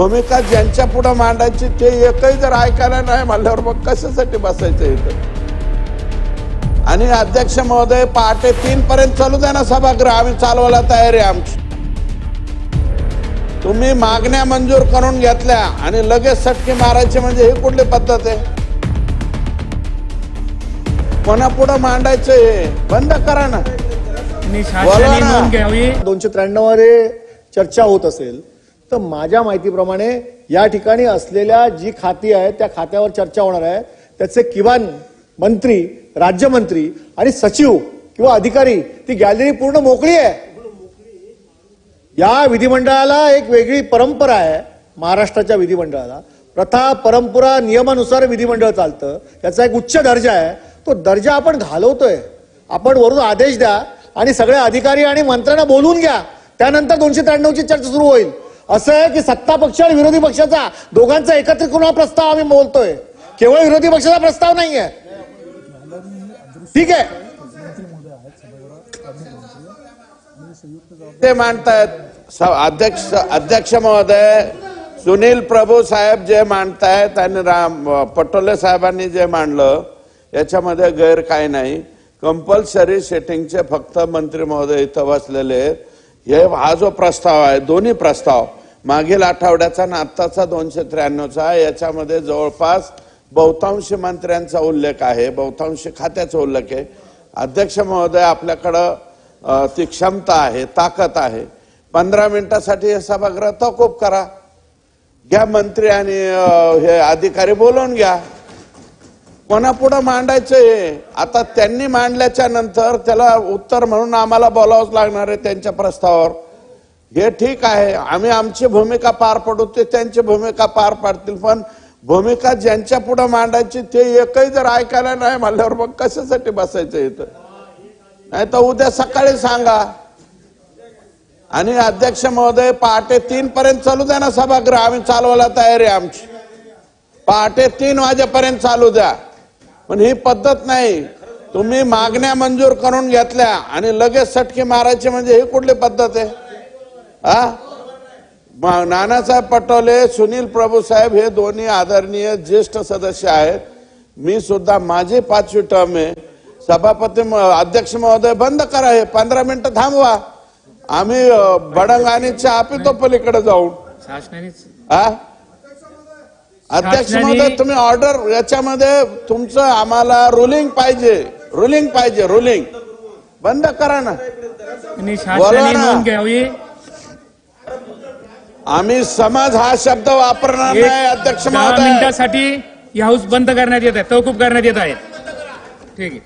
भूमिका ज्यांच्या पुढे मांडायची ते एकही जर ऐकायला नाही म्हणल्यावर मग कशासाठी बसायचं इथं? आणि अध्यक्ष महोदय पहाटे तीन पर्यंत चालू द्या ना सभागृह आम्ही चालवायला तयारी आहे आमची. तुम्ही मागण्या मंजूर करून घेतल्या आणि लगेच सटकी मारायची म्हणजे ही कुठली पद्धत आहे? कोणापुढं मांडायचं हे? बंद करा ना. दोनशे त्र्याण्णवमध्ये चर्चा होत असेल. तर माझ्या माहितीप्रमाणे या ठिकाणी असलेल्या जी खाती आहेत त्या खात्यावर चर्चा होणार आहे. त्याचे किमान मंत्री राज्यमंत्री आणि सचिव किंवा अधिकारी ती गॅलरी पूर्ण मोकळी आहे. या विधिमंडळाला एक वेगळी परंपरा आहे महाराष्ट्राच्या विधिमंडळाला. प्रथा परंपरा नियमानुसार विधिमंडळ चालतं. त्याचा एक उच्च दर्जा आहे. तो दर्जा आपण घालवतोय. आपण वरून आदेश द्या आणि सगळे अधिकारी आणि मंत्र्यांना बोलून घ्या. त्यानंतर दोनशे त्र्याण्णवची चर्चा सुरू होईल. असं आहे की सत्ता पक्ष आणि विरोधी पक्षाचा दोघांचा एकत्रित करून हा प्रस्ताव आम्ही बोलतोय. केवळ विरोधी पक्षाचा प्रस्ताव नाही आहे ठीक आहे. ते मांडतायत. स- अध्यक्ष अध्यक्ष महोदय सुनील प्रभू साहेब जे मांडतायत आणि राम पटोले साहेबांनी जे मांडलं याच्यामध्ये गैर काय नाही. कंपल्सरी सेटिंगचे फक्त मंत्री महोदय इथं बसलेले हे हा जो प्रस्ताव आहे दोन्ही प्रस्ताव मागील आठवड्याचा आणि आत्ताचा दोनशे त्र्याण्णवचा याच्यामध्ये जवळपास बहुतांशी मंत्र्यांचा उल्लेख आहे. बहुतांशी खात्याचा उल्लेख आहे. अध्यक्ष महोदय आपल्याकडं ती क्षमता आहे ताकद आहे. पंधरा मिनिटासाठी हे सभागृह तहकूब करा. घ्या मंत्री आणि हे अधिकारी बोलवून घ्या. कोणापुढं मांडायचं हे? आता त्यांनी मांडल्याच्या नंतर त्याला उत्तर म्हणून आम्हाला बोलावंच लागणार आहे त्यांच्या प्रस्तावावर. हे ठीक आहे आम्ही आमची भूमिका पार पडू ते त्यांची भूमिका पार पाडतील पण भूमिका ज्यांच्या पुढे मांडायची ते एकही जर ऐकायला नाही म्हणल्यावर मग कशासाठी बसायचं इथं? नाही तर उद्या सकाळी सांगा. आणि अध्यक्ष महोदय पहाटे तीन पर्यंत चालू द्या ना सभागृह आम्ही चालवायला तयारी आहे आमची. पहाटे तीन वाजेपर्यंत चालू द्या. पण ही पद्धत नाही. तुम्ही मागण्या मंजूर करून घेतल्या आणि लगेच सटकी मारायची म्हणजे ही कुठली पद्धत आहे? हा? नानासाहेब पटोले सुनील प्रभू साहेब हे दोन्ही आदरणीय ज्येष्ठ सदस्य आहेत. मी सुद्धा माझी पाचवी टर्म आहे. सभापती म- अध्यक्ष महोदय बंद करा हे. पंधरा मिनिटं थांबवा. आम्ही बडंग आणि चहा पितो पलीकडे जाऊन. हा? अध्यक्ष महोदय तुम्ही ऑर्डर याच्यामध्ये तुमचं आम्हाला रुलिंग पाहिजे. रुलिंग पाहिजे रुलिंग बंद करा ना. बोला ना. आम्ही समाज हा शब्द वापरणार नाही अध्यक्ष दहा महोदय. मिनिटासाठी ही हाऊस बंद करण्यात येत आहे तहकूब करण्यात येत आहे. ठीक आहे.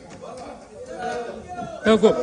तहकूब.